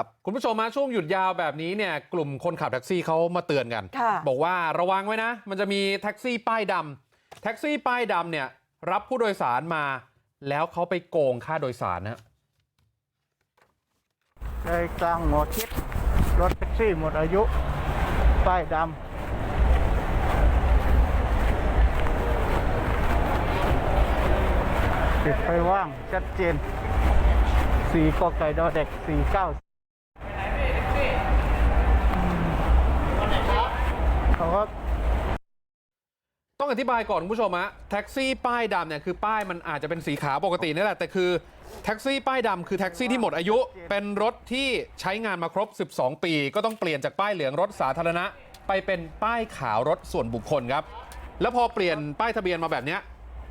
ครับคุณผู้ชมมาช่วงหยุดยาวแบบนี้เนี่ยกลุ่มคนขับแท็กซี่เขามาเตือนกันค่ะบอกว่าระวังไว้นะมันจะมีแท็กซี่ป้ายดำแท็กซี่ป้ายดำเนี่ยรับผู้โดยสารมาแล้วเขาไปโกงค่าโดยสารนะใจกลางหมอชิดรถแท็กซี่หมดอายุ ป้ายดำติดไฟว่างชัดเจนสีกอไก่ดอเด็กสี่เก้า ก็ต้องอธิบายก่อนคุณผู้ชมฮะแท็กซี่ป้ายดำเนี่ยคือป้ายมันอาจจะเป็นสีขาวปกตินี่แหละแต่คือแท็กซี่ป้ายดำคือแท็กซี่ที่หมดอายุ เป็นรถที่ใช้งานมาครบ 12 ปี ก็ต้องเปลี่ยนจากป้ายเหลืองรถสาธารณะ ไปเป็นป้ายขาวรถส่วนบุคคลครับ แล้วพอเปลี่ยนป้ายทะเบียนมาแบบเนี้ย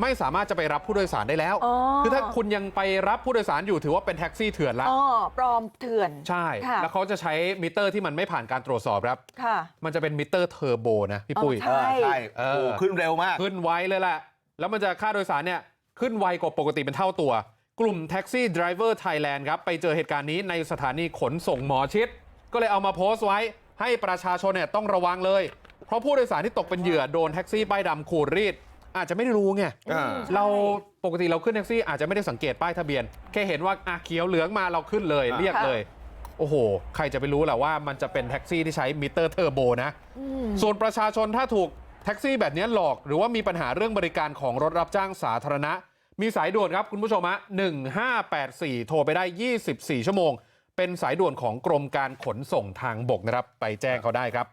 ไม่สามารถจะไปรับผู้โดยสารได้แล้วอ๋อคือถ้าคุณยังไปรับผู้โดยสารอยู่ถือว่าเป็นแท็กซี่เถื่อนละอ๋อปลอมเถื่อนใช่ค่ะแล้วเขาจะใช้มิเตอร์ที่มันไม่ผ่านการตรวจสอบครับค่ะมันจะเป็นมิเตอร์เทอร์โบนะพี่ปุ้ยอ๋อเออใช่เออโอ้โหขึ้นเร็วมากขึ้นไวเลยแหละแล้วมันจะค่าโดยสารเนี่ยขึ้นไวกว่าปกติเป็นเท่าตัว กลุ่มแท็กซี่ดรเวอร์ไทยแลนด์ครับไปเจอเหตุการณ์นี้ในสถานีขนส่งหมอชิด ก็เลยเอามาโพสต์ไว้ให้ประชาชนเนี่ยต้องระวังเลย เพราะผู้โดยสารที่ตกเป็นเหยื่อโดนแท็กซี่ป้ายดำขูดรีด อาจจะไม่ได้รู้ไงอ่าเราปกติเราขึ้นแท็กซี่อาจจะไม่ได้สังเกตป้ายทะเบียนแค่เห็นว่าอะเขียวเหลืองมาเราขึ้นเลยอ่าเรียกเลยโอ้โห ใครจะไปรู้แหละว่ามันจะเป็นแท็กซี่ที่ใช้มิเตอร์เทอร์โบนะ ส่วนประชาชนถ้าถูกแท็กซี่แบบนี้หลอก หรือว่ามีปัญหาเรื่องบริการของรถรับจ้างสาธารณะ มีสายด่วนครับคุณผู้ชมฮะ1584 โทรไปได้ 24 ชั่วโมง เป็นสายด่วนของกรมการขนส่งทางบกนะครับ ไปแจ้งเขาได้ครับ